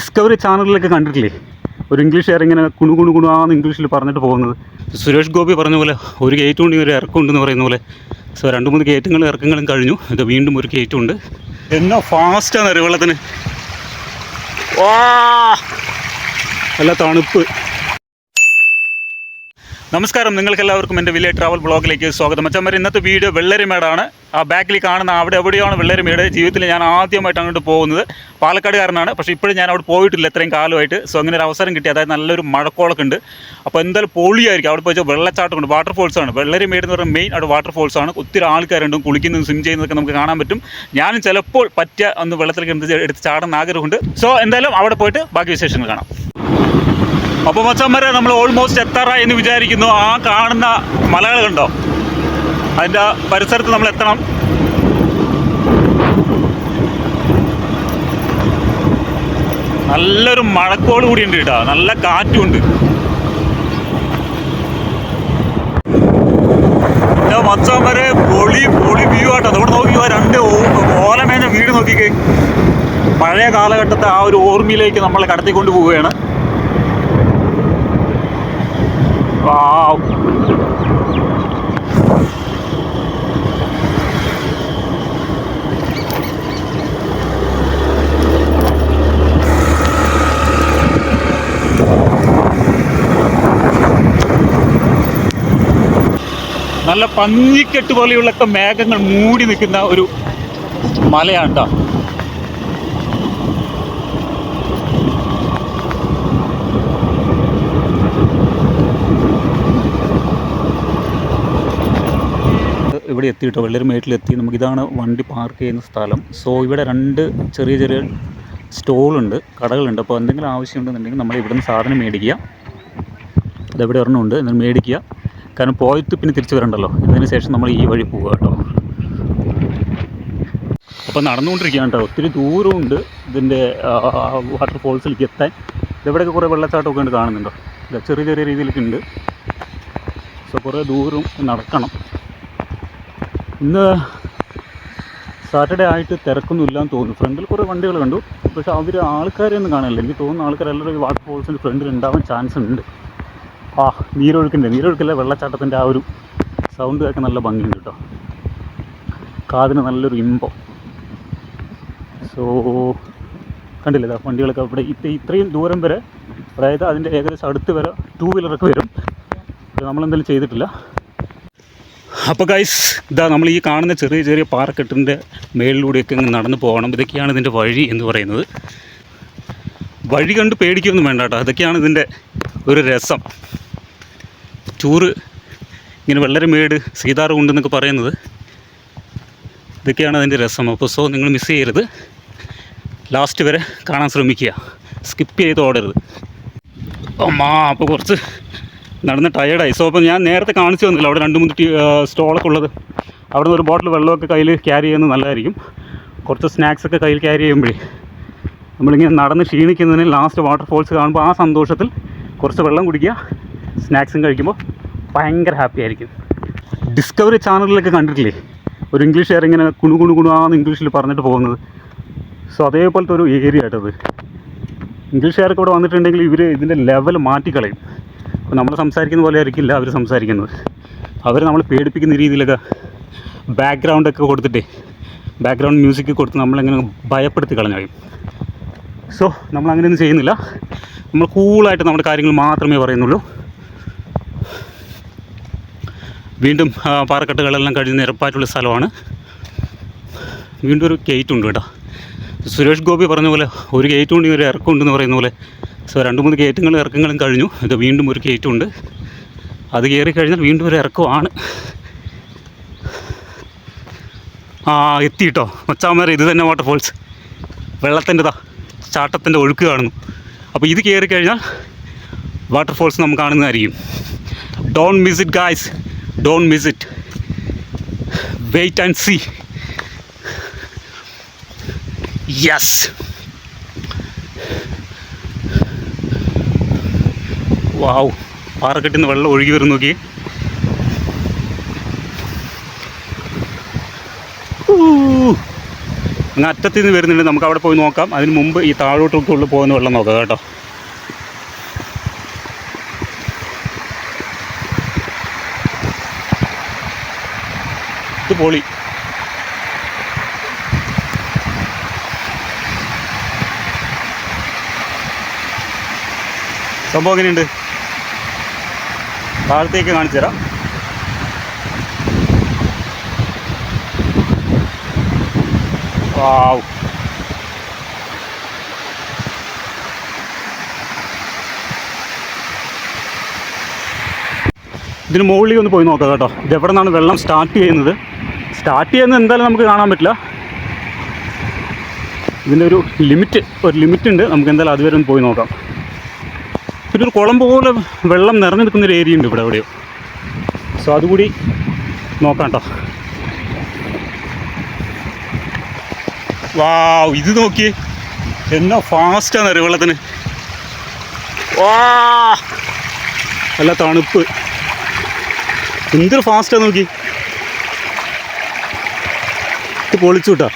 Discovery ചാനലിലൊക്കെ കണ്ടിട്ടില്ലേ? ഒരു ഇംഗ്ലീഷുകാർ ഇങ്ങനെ കുണു കുണു കുണുവാന്ന് ഇംഗ്ലീഷിൽ പറഞ്ഞിട്ട് പോകുന്നത്. സുരേഷ് ഗോപി പറഞ്ഞ പോലെ ഒരു ഗേറ്റ് ഉണ്ട് ഒരു ഇറക്കമുണ്ടെന്ന് പറയുന്ന പോലെ. സോ രണ്ട് മൂന്ന് ഗേറ്റുകളും ഇറക്കങ്ങളും കഴിഞ്ഞു. ഇത് വീണ്ടും ഒരു ഗേറ്റുണ്ട് എന്നാ ഫാസ്റ്റാണ് അറിവെള്ളത്തിന് വെള്ളത്തിന് വാ! നല്ല തണുപ്പ്. നമസ്കാരം. നിങ്ങൾക്ക് എല്ലാവർക്കും എന്റെ വില്ലേജ് ട്രാവൽ ബ്ലോഗിലേക്ക് സ്വാഗതം. അച്ഛന്മാർ ഇന്നത്തെ വീഡിയോ വെള്ളരിമേടാണ്. ആ ബാക്കിൽ കാണുന്ന അവിടെ എവിടെയാണ് വെള്ളരിമേട്? ജീവിതത്തിൽ ഞാൻ ആദ്യമായിട്ട് അങ്ങോട്ട് പോകുന്നത്. പാലക്കാടുകാരനാണ്. പക്ഷേ ഇപ്പോഴും ഞാൻ അവിടെ പോയിട്ടില്ല ഇത്രയും കാലമായിട്ട്. സോ അങ്ങനെ ഒരു അവസരം കിട്ടി. അതായത് നല്ലൊരു മഴക്കോളൊക്കെ ഉണ്ട്. അപ്പോൾ എന്തായാലും പൊളിയായിരിക്കും. അവിടെ പോയി വെള്ളച്ചാട്ടമുണ്ട്. വാട്ടർഫോൾസ് ആണ് വെള്ളരിമേട് എന്ന് പറയുന്ന മെയിൻ അവിടെ വാട്ടർഫോൾസ് ആണ് ഒത്തിരി ആൾക്കാരുണ്ട് കുളിക്കുന്നതും സ്വിം ചെയ്യുന്നതൊക്കെ നമുക്ക് കാണാൻ പറ്റും. ഞാനും ചിലപ്പോൾ പറ്റിയ ഒന്ന് വെള്ളത്തിലേക്ക് എടുത്ത് ചാടാൻ ആഗ്രഹമുണ്ട്. സോ എന്തായാലും അവിടെ പോയിട്ട് ബാക്കി വിശേഷങ്ങൾ കാണാം. അപ്പോൾ വരെ നമ്മൾ ഓൾമോസ്റ്റ് എത്താറായി എന്ന് വിചാരിക്കുന്നു. ആ കാണുന്ന മലകൾ കണ്ടോ? അതിന്റെ പരിസരത്ത് നമ്മൾ എത്തണം. നല്ലൊരു മഴക്കോട് കൂടി ഉണ്ട് കേട്ടോ. നല്ല കാറ്റുണ്ട്. വരെ പൊളി പൊളി വ്യൂ ആട്ടോ. അതുകൊണ്ട് നോക്കിക്കോ രണ്ട് ഓലമേഞ്ഞ വീട് നോക്കിക്കേ. പഴയ കാലഘട്ടത്തെ ആ ഒരു ഓർമ്മയിലേക്ക് നമ്മളെ കടത്തിക്കൊണ്ട് പോവുകയാണ്. Wow. നല്ല പഞ്ഞിക്കെട്ട് പോലെയുള്ളൊക്കെ മേഘങ്ങൾ മൂടി നിൽക്കുന്ന ഒരു മലയാണ് കേട്ടോ ഇവിടെ എത്തിയിട്ടോ? വെള്ളരിമേട്ടിലെത്തി നമുക്ക് ഇതാണ് വണ്ടി പാർക്ക് ചെയ്യുന്ന സ്ഥലം. സോ ഇവിടെ രണ്ട് ചെറിയ ചെറിയ സ്റ്റോളുണ്ട് കടകളുണ്ട്. അപ്പോൾ എന്തെങ്കിലും ആവശ്യമുണ്ടെന്നുണ്ടെങ്കിൽ നമ്മൾ ഇവിടുന്ന് സാധനം മേടിക്കുക. അതെവിടെ ഒരെണ്ണമുണ്ട്. എന്നിട്ട് മേടിക്കുക. കാരണം പോയിട്ട് പിന്നെ തിരിച്ചു വരണ്ടല്ലോ. ഇതിന് ശേഷം നമ്മൾ ഈ വഴി പോവുക കേട്ടോ. അപ്പോൾ നടന്നുകൊണ്ടിരിക്കുകയാണ് കേട്ടോ. ഒത്തിരി ദൂരമുണ്ട് ഇതിന്റെ വാട്ടർഫോൾസിലേക്ക് എത്താൻ. ഇതെവിടെയൊക്കെ കുറേ വെള്ളച്ചാട്ടമൊക്കെ ഉണ്ട് കാണുന്നുണ്ടോ? ചെറിയ ചെറിയ രീതിയിലൊക്കെ ഉണ്ട്. സോ കുറേ ദൂരം നടക്കണം. ഇന്ന് സാറ്റർഡേ ആയിട്ട് തിരക്കൊന്നും എന്ന് തോന്നുന്നു. ഫ്രണ്ടിൽ കുറേ വണ്ടികൾ കണ്ടു. പക്ഷേ അവർ ആൾക്കാരെയൊന്നും കാണാനില്ല എനിക്ക് തോന്നുന്നു ആൾക്കാർ എല്ലാവരും ഈ വാട്ടർ ഫോൾസിന്റെ ഫ്രണ്ടിൽ ഉണ്ടാവാൻ ചാൻസ് ഉണ്ട്. ആ നീരൊഴുക്കിന്റെ നീരൊഴുക്കില്ല വെള്ളച്ചാട്ടത്തിന്റെ ആ ഒരു സൗണ്ട് കേൾക്കാൻ നല്ല ഭംഗിയുണ്ട് കേട്ടോ. കാതിന് നല്ലൊരു ഇമ്പം. സോ കണ്ടില്ലേ? വണ്ടികളൊക്കെ ഇവിടെ ഇപ്പം ഇത്രയും ദൂരം വരെ അതായത് അതിന്റെ ഏകദേശം അടുത്ത് വരെ ടൂ വീലറൊക്കെ വരും. നമ്മളെന്തെങ്കിലും ചെയ്തിട്ടില്ല. അപ്പോൾ ഗൈസ് ഇതാ നമ്മൾ ഈ കാണുന്ന ചെറിയ ചെറിയ പാറക്കെട്ടിന്റെ മേളിലൂടെയൊക്കെ ഇങ്ങനെ നടന്നു പോകണം. ഇതൊക്കെയാണ് ഇതിന്റെ വഴി എന്ന് പറയുന്നത്. വഴി കണ്ട് പേടിക്കൊന്നും വേണ്ട കേട്ടോ. അതൊക്കെയാണ് ഇതിന്റെ ഒരു രസം. ടൂറ് ഇങ്ങനെ വെള്ളരമേട് സീതാറ് എന്നൊക്കെ പറയുന്നത്. ഇതൊക്കെയാണ് അതിന്റെ രസം. അപ്പോൾ സോ നിങ്ങൾ മിസ് ചെയ്യരുത്. ലാസ്റ്റ് വരെ കാണാൻ ശ്രമിക്കുക. സ്കിപ്പ് ചെയ്ത് ഓടരുത്. അമ്മാ അപ്പോൾ കുറച്ച് നടന്ന് ടയേർഡായി സോ അപ്പോൾ ഞാൻ നേരത്തെ കാണിച്ചു തന്നില്ല. അവിടെ രണ്ട് മൂന്ന് സ്റ്റോളൊക്കെ ഉള്ളത്. അവിടെ നിന്ന് ഒരു ബോട്ടിൽ വെള്ളമൊക്കെ കയ്യിൽ ക്യാരി ചെയ്യുന്നത് നല്ലതായിരിക്കും. കുറച്ച് സ്നാക്സ് ഒക്കെ കയ്യിൽ ക്യാരി ചെയ്യുമ്പോഴേ നമ്മളിങ്ങനെ നടന്ന് ക്ഷീണിക്കുന്നതിന് ലാസ്റ്റ് വാട്ടർഫോൾസ് കാണുമ്പോൾ ആ സന്തോഷത്തിൽ കുറച്ച് വെള്ളം കുടിക്കുക സ്നാക്സും കഴിക്കുമ്പോൾ ഭയങ്കര ഹാപ്പി ആയിരിക്കും. ഡിസ്കവറി ചാനലിലൊക്കെ കണ്ടിട്ടില്ലേ? ഒരു ഇംഗ്ലീഷ് ഇംഗ്ലീഷുകാർ ഇങ്ങനെ കുണു കുണു കുണുവാന്ന് ഇംഗ്ലീഷിൽ പറഞ്ഞിട്ട് പോകുന്നത്. സോ അതേപോലത്തെ ഒരു ഏരിയ ആയിട്ടത്. ഇംഗ്ലീഷുകാർക്ക് ഇവിടെ വന്നിട്ടുണ്ടെങ്കിൽ ഇവർ ഇതിന്റെ ലെവൽ മാറ്റിക്കളയും. അപ്പോൾ നമ്മൾ സംസാരിക്കുന്ന പോലെ ആയിരിക്കില്ല അവർ സംസാരിക്കുന്നത്. അവർ നമ്മൾ പേടിപ്പിക്കുന്ന രീതിയിലൊക്കെ ബാക്ക്ഗ്രൗണ്ടൊക്കെ കൊടുത്തിട്ട് ബാക്ക്ഗ്രൗണ്ട് മ്യൂസിക് കൊടുത്ത് നമ്മളെങ്ങനെ ഭയപ്പെടുത്തി കളഞ്ഞു സോ നമ്മൾ അങ്ങനെയൊന്നും ചെയ്യുന്നില്ല. നമ്മൾ കൂളായിട്ട് നമ്മുടെ കാര്യങ്ങൾ മാത്രമേ പറയുന്നുള്ളൂ. വീണ്ടും പാറക്കെട്ടുകളെല്ലാം കഴിഞ്ഞ് നിരപ്പായിട്ടുള്ള സ്ഥലമാണ്. വീണ്ടും ഒരു ഗേറ്റ് ഉണ്ട് കേട്ടോ. സുരേഷ് ഗോപി പറഞ്ഞ പോലെ ഒരു ഗേറ്റ് ഉണ്ട് ഒരു ഇറക്കമുണ്ടെന്ന് പറയുന്ന പോലെ സോ രണ്ട് മൂന്ന് കയറ്റങ്ങളും ഇറക്കങ്ങളും കഴിഞ്ഞു. ഇത് വീണ്ടും ഒരു ഗേറ്റ് ഉണ്ട് അത് കയറി കഴിഞ്ഞാൽ വീണ്ടും ഒരു ഇറക്കമാണ്. ആ എത്തി കേട്ടോ മച്ചാമാരെ ഇത് തന്നെ വാട്ടർഫോൾസ് വെള്ളത്തിന്റെതാ ചാട്ടത്തിന്റെ ഒഴുക്ക് കാണുന്നു. അപ്പോൾ ഇത് കയറി കഴിഞ്ഞാൽ വാട്ടർഫോൾസ് നമുക്ക് കാണുന്നതായിരിക്കും. Don't miss it guys don't miss it wait and see yes wow പാറക്കെട്ടിൽ നിന്ന് വെള്ളം ഒഴുകി വരും നോക്കി. അങ്ങ് അറ്റത്ത് നിന്ന് വരുന്നുണ്ട്. നമുക്ക് അവിടെ പോയി നോക്കാം. അതിന് മുമ്പ് ഈ താഴോട്ടൊക്കെ പോകുന്ന വെള്ളം നോക്കാം കേട്ടോ. ഇത് പൊളി. സംഭവം എങ്ങനെയുണ്ട്? താഴത്തേക്ക് കാണിച്ചു തരാം. വാവ്. ഇതിന് മുകളിൽ ഒന്ന് പോയി നോക്കാം കേട്ടോ. ഇത് എവിടെ നിന്നാണ് വെള്ളം സ്റ്റാർട്ട് ചെയ്യുന്നത്? സ്റ്റാർട്ട് ചെയ്യുന്നത് എന്തായാലും നമുക്ക് കാണാൻ പറ്റില്ല. ഇതിന്റെ ഒരു ലിമിറ്റ് ഒരു ലിമിറ്റ് ഉണ്ട്. നമുക്ക് എന്തായാലും അതുവരെ ഒന്ന് പോയി നോക്കാം. പിന്നെ ഒരു കുളം പോലെ വെള്ളം നിറഞ്ഞു നിൽക്കുന്ന ഒരു ഏരിയ ഉണ്ട് ഇവിടെ എവിടെയോ. സോ അതുകൂടി നോക്കാം കേട്ടോ വാ ഇത് നോക്കി എന്നാ ഫാസ്റ്റാണ് അറിയ വെള്ളത്തിന് വാ നല്ല തണുപ്പ്. എന്തൊരു ഫാസ്റ്റാണ് നോക്കി. പൊളിച്ചു കേട്ടോ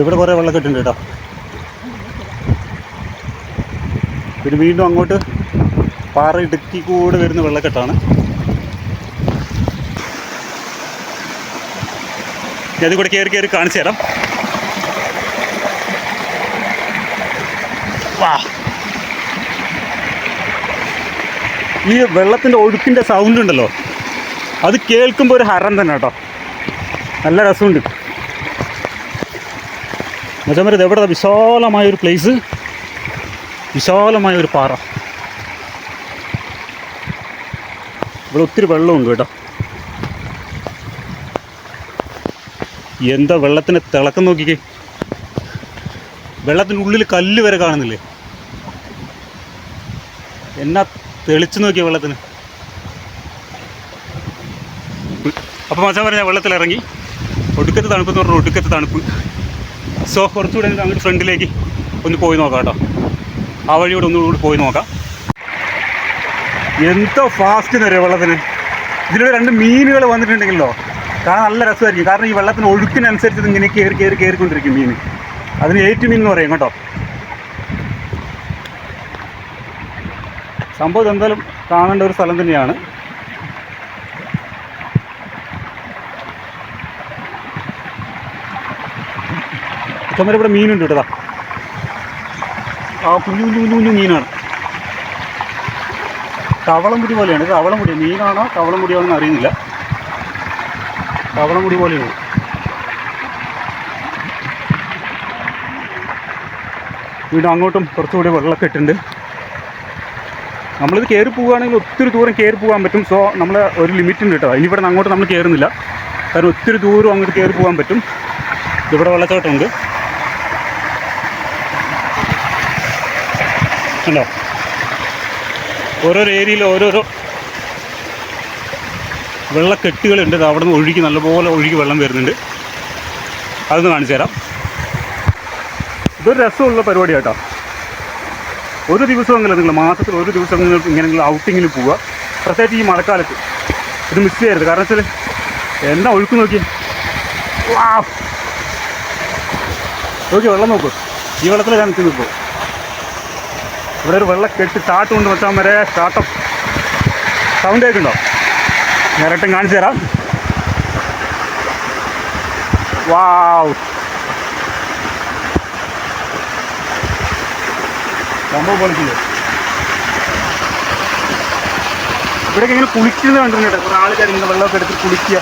ഇവിടെ കുറേ വെള്ളക്കെട്ടുണ്ട് കേട്ടോ. പിന്നെ വീണ്ടും അങ്ങോട്ട് പാറ ഇടുക്കി കൂടെ വരുന്ന വെള്ളക്കെട്ടാണ്. ഞാൻ കൂടെ കയറി കയറി കാണിച്ചു തരാം. വാ. ഈ വെള്ളത്തിന്റെ ഒഴുക്കിന്റെ സൗണ്ട് ഉണ്ടല്ലോ. അത് കേൾക്കുമ്പോൾ ഒരു ഹരം തന്നെ കേട്ടോ. നല്ല രസമുണ്ട്. മച്ചമര ഇത് എവിടെ വിശാലമായൊരു പ്ലേസ് വിശാലമായ ഒരു പാറ. ഇവിടെ ഒത്തിരി വെള്ളമുണ്ട് കേട്ടോ. എന്താ വെള്ളത്തിന് തിളക്കം നോക്കിക്കേ. വെള്ളത്തിന്റെ ഉള്ളിൽ കല്ല് വരെ കാണുന്നില്ലേ? എന്നാ തെളിച്ചു നോക്കിയ വെള്ളത്തിന്. അപ്പോൾ മച്ചാൻ പറഞ്ഞ വെള്ളത്തിൽ ഇറങ്ങി ഒടുക്കത്തെ തണുപ്പ് എന്ന് പറഞ്ഞാൽ ഒടുക്കത്തെ തണുപ്പ്. സോ കുറച്ചുകൂടെ അങ്ങോട്ട് ഫ്രണ്ടിലേക്ക് ഒന്ന് പോയി നോക്കാം കേട്ടോ. ആ വഴിയോടെ ഒന്നുകൂടി പോയി നോക്കാം. എന്തോ ഫാസ്റ്റ് എന്നറിയോ വെള്ളത്തിന്? ഇതിലൂടെ രണ്ട് മീനുകൾ വന്നിട്ടുണ്ടെങ്കിലോ? കാണാൻ നല്ല രസമായിരിക്കും. കാരണം ഈ വെള്ളത്തിന് ഒഴുക്കിനനുസരിച്ച് ഇങ്ങനെ കയറി കയറി കയറിക്കൊണ്ടിരിക്കും മീൻ. അതിന് ഏറ്റു മീൻ എന്ന് പറയും കേട്ടോ. സംഭവം എന്തായാലും കാണേണ്ട ഒരു സ്ഥലം തന്നെയാണ്. ഇഷ്ടംവരെ ഇവിടെ മീനുണ്ട് കേട്ടോ ദാ. ആ കുഞ്ഞു കുഞ്ഞു കുഞ്ഞു കുഞ്ഞു മീനാണ്. കവളംമുടി പോലെയാണ്. മുടി മീനാണോ കവളമുടിയാണോ എന്ന് അറിയുന്നില്ല. കവളമുടി പോലെയാണ് വീണ്ടും അങ്ങോട്ടും കുറച്ചുകൂടി വെള്ളമൊക്കെ ഇട്ടുണ്ട് നമ്മളിത് കയറി പോവുകയാണെങ്കിൽ ഒത്തിരി ദൂരം കയറി പോകാൻ പറ്റും. സോ നമ്മൾ ഒരു ലിമിറ്റ് ഉണ്ട് കേട്ടോ. ഇനി ഇവിടെ അങ്ങോട്ട് നമ്മൾ കയറുന്നില്ല. കാരണം ഒത്തിരി ദൂരം അങ്ങോട്ട് കയറി പോകാൻ പറ്റും. ഇവിടെ വെള്ളച്ചാട്ടമുണ്ട്. ഉണ്ടോ? ഓരോരോ ഏരിയയിൽ ഓരോരോ വെള്ളക്കെട്ടുകളുണ്ട് അവിടെ നിന്ന് ഒഴുകി നല്ലപോലെ ഒഴുകി വെള്ളം വരുന്നുണ്ട്. അതൊന്ന് കാണിച്ചു തരാം. ഇതൊരു രസമുള്ള പരിപാടി കേട്ടോ ഒരു ദിവസമെങ്കിലും നിങ്ങൾ മാസത്തിൽ ഒരു ദിവസം നിങ്ങൾ ഇങ്ങനെങ്കിലും ഔട്ടിങ്ങിന് പോവുക. പ്രത്യേകിച്ച് ഈ മഴക്കാലത്ത് ഇത് മിസ് ചെയ്യരുത്. കാരണം വെച്ചാൽ എന്നാ ഒഴുക്ക് നോക്കി നോക്കി വെള്ളം നോക്കൂ. ഈ വെള്ളത്തിൽ നിൽക്കുന്നു ഇപ്പോൾ ഇവിടെ ഒരു വെള്ളക്കെട്ട് സ്റ്റാർട്ട് കൊണ്ട് വെച്ചാൽ വരെ. സ്റ്റാർട്ടപ്പ് സൗണ്ട് കേൾക്കുന്നുണ്ടോ? നേരിട്ടും കാണിച്ചു തരാം. വാവ് സംഭവം പൊളിക്കില്ലേ ഇവിടെയൊക്കെ ഇങ്ങനെ കുളിക്കുന്നത് കണ്ടിട്ടുണ്ട് കുറേ ആൾക്കാർ ഇങ്ങനെ വെള്ളമൊക്കെ എടുത്ത് കുളിക്കുക.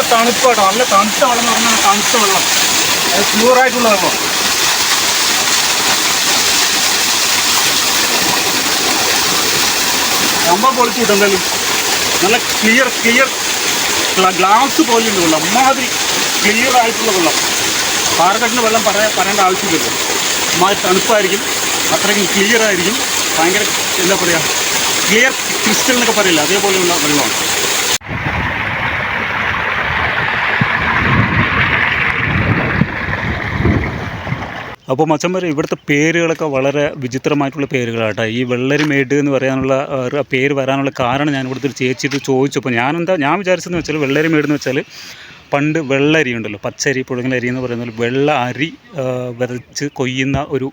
നല്ല തണുപ്പ് കേട്ടോ. നല്ല തണുത്ത വെള്ളം എന്ന് പറഞ്ഞാൽ തണുത്ത വെള്ളം. അത് പ്യൂർ ആയിട്ടുള്ള വെള്ളം. സംഭവം പൊളിച്ചു എന്തായാലും നല്ല ക്ലിയർ ക്ലിയർ ഗ്ലാസ് പോലെയുണ്ട് വെള്ളം. അമ്മാതിരി ക്ലിയർ ആയിട്ടുള്ള വെള്ളം. പാറക്കെട്ടിന് വെള്ളം പറയാൻ പറയേണ്ട ആവശ്യമില്ലല്ലോ. അമ്മാതിരി തണുപ്പായിരിക്കും. അത്രയ്ക്കും ക്ലിയർ ആയിരിക്കും. ഭയങ്കര എന്താ പറയുക ക്ലിയർ ക്രിസ്റ്റൽ എന്നൊക്കെ പറയില്ല? അതേപോലെയുള്ള വെള്ളമാണ്. അപ്പോൾ മച്ചന്മാർ ഇവിടുത്തെ പേരുകളൊക്കെ വളരെ വിചിത്രമായിട്ടുള്ള പേരുകളാട്ടോ. ഈ വെള്ളരിമേട് എന്ന് പറയാനുള്ള പേര് വരാനുള്ള കാരണം ഞാൻ ഇവിടുത്തെ ഒരു ചേച്ചിയിട്ട് ചോദിച്ചപ്പോൾ ഞാനെന്താ ഞാൻ വിചാരിച്ചതെന്ന് വെച്ചാൽ വെള്ളരിമേട് എന്ന് വെച്ചാൽ പണ്ട് വെള്ളരി ഉണ്ടല്ലോ പച്ചരി പുഴുങ്ങലരി എന്ന് പറയുന്ന വെള്ള അരി വിതച്ച് കൊയ്യുന്ന ഒരു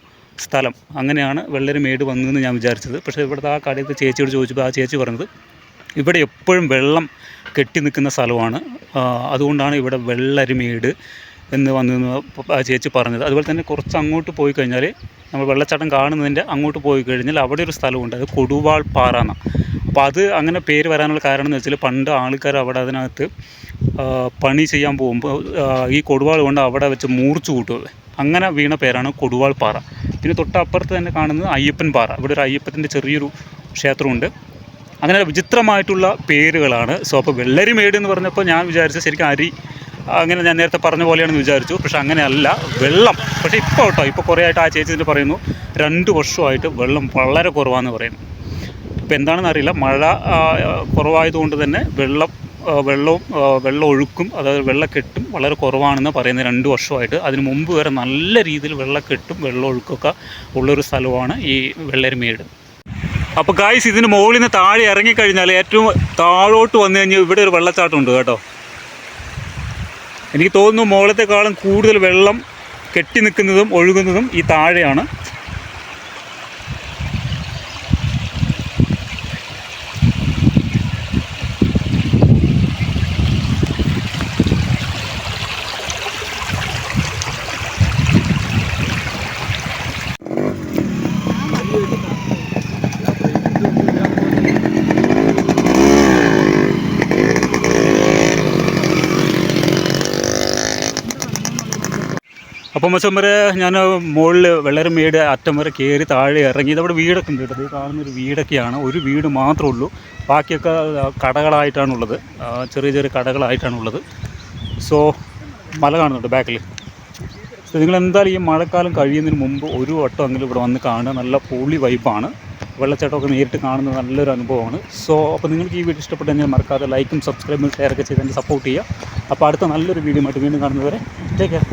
സ്ഥലം. അങ്ങനെയാണ് വെള്ളരിമേട് വന്നതെന്ന് ഞാൻ വിചാരിച്ചത്. പക്ഷേ ഇവിടുത്തെ ആ കടയിലത്തെ ചേച്ചിയോട് ചോദിച്ചപ്പോൾ ആ ചേച്ചി പറഞ്ഞത് ഇവിടെ എപ്പോഴും വെള്ളം കെട്ടി നിൽക്കുന്ന സ്ഥലമാണ്. അതുകൊണ്ടാണ് ഇവിടെ വെള്ളരിമേട് എന്ന് വന്നു ആ ചേച്ചി പറഞ്ഞത്. അതുപോലെ തന്നെ കുറച്ച് അങ്ങോട്ട് പോയി കഴിഞ്ഞാൽ നമ്മൾ വെള്ളച്ചാട്ടം കാണുന്നതിന്റെ അങ്ങോട്ട് പോയി കഴിഞ്ഞാൽ അവിടെ ഒരു സ്ഥലമുണ്ട്. അത് കൊടുവാൾ പാറ എന്നാണ് അപ്പോൾ അത് അങ്ങനെ പേര് വരാനുള്ള കാരണം എന്ന് വെച്ചാൽ പണ്ട് ആൾക്കാർ അവിടെ അതിനകത്ത് പണി ചെയ്യാൻ പോകുമ്പോൾ ഈ കൊടുവാൾ കൊണ്ട് അവിടെ വെച്ച് മൂർച്ചു കൂട്ടുക അങ്ങനെ വീണ പേരാണ് കൊടുവാൾ പാറ. പിന്നെ തൊട്ടപ്പുറത്ത് തന്നെ കാണുന്നത് അയ്യപ്പൻ പാറ. ഇവിടെ ഒരു അയ്യപ്പത്തിന്റെ ചെറിയൊരു ക്ഷേത്രമുണ്ട്. അങ്ങനെ വിചിത്രമായിട്ടുള്ള പേരുകളാണ്. സോ അപ്പോൾ വെള്ളരിമേട് എന്ന് പറഞ്ഞപ്പോൾ ഞാൻ വിചാരിച്ചത് ശരിക്കും അരി അങ്ങനെ ഞാൻ നേരത്തെ പറഞ്ഞ പോലെയാണെന്ന് വിചാരിച്ചു. പക്ഷെ അങ്ങനെയല്ല. വെള്ളം. പക്ഷേ ഇപ്പോൾ കേട്ടോ ഇപ്പോൾ കുറേ ആയിട്ട് ആ ചേച്ചി പറയുന്നു രണ്ട് വർഷമായിട്ട് വെള്ളം വളരെ കുറവാണെന്ന് പറയുന്നു. ഇപ്പോൾ എന്താണെന്ന് അറിയില്ല. മഴ കുറവായതുകൊണ്ട് തന്നെ വെള്ളം വെള്ളവും വെള്ളം ഒഴുക്കും അതായത് വെള്ളക്കെട്ടും വളരെ കുറവാണെന്ന് പറയുന്നത് രണ്ട് വർഷമായിട്ട്. അതിന് മുമ്പ് വരെ നല്ല രീതിയിൽ വെള്ളക്കെട്ടും വെള്ളമൊഴുക്കൊക്കെ ഉള്ളൊരു സ്ഥലമാണ് ഈ വെള്ളരിമേട്. അപ്പോൾ ഗായ്സ് ഇതിന് മുകളിൽ നിന്ന് താഴെ ഇറങ്ങിക്കഴിഞ്ഞാൽ ഏറ്റവും താഴോട്ട് വന്നു കഴിഞ്ഞാൽ ഇവിടെ ഒരു വെള്ളച്ചാട്ടം ഉണ്ട് കേട്ടോ. എനിക്ക് തോന്നുന്നു മുകളത്തെക്കാളും കൂടുതൽ വെള്ളം കെട്ടി നിൽക്കുന്നതും ഒഴുകുന്നതും ഈ താഴെയാണ്. അപ്പം മച്ചം വരെ ഞാൻ മുകളിൽ വെള്ളരമേട് അറ്റം വരെ കയറി താഴെ ഇറങ്ങി ഇതവിടെ വീടൊക്കെ ഉണ്ട് കേട്ടോ. ഈ കാണുന്നൊരു വീടൊക്കെയാണ്. ഒരു വീട് മാത്രമേ ഉള്ളൂ. ബാക്കിയൊക്കെ കടകളായിട്ടാണുള്ളത്. ചെറിയ ചെറിയ കടകളായിട്ടാണുള്ളത്. സോ മല കാണുന്നുണ്ട് ബാക്കിൽ സോ നിങ്ങൾ എന്തായാലും ഈ മഴക്കാലം കഴിയുന്നതിന് മുമ്പ് ഒരു വട്ടം എങ്കിലും ഇവിടെ വന്ന് കാണുക. നല്ല പൊളി വൈബാണ്. വെള്ളച്ചാട്ടമൊക്കെ നേരിട്ട് കാണുന്നത് നല്ലൊരു അനുഭവമാണ്. സോ അപ്പോൾ നിങ്ങൾക്ക് ഈ വീഡിയോ ഇഷ്ടപ്പെട്ടെങ്കിൽ മറക്കാതെ ലൈക്കും സബ്സ്ക്രൈബും ഷെയറൊക്കെ ചെയ്ത് എന്നെ സപ്പോർട്ട് ചെയ്യുക. അപ്പോൾ അടുത്ത നല്ലൊരു വീഡിയോ ആയിട്ട് വീണ്ടും കാണുന്നവരെ ടേക്ക് കെയർ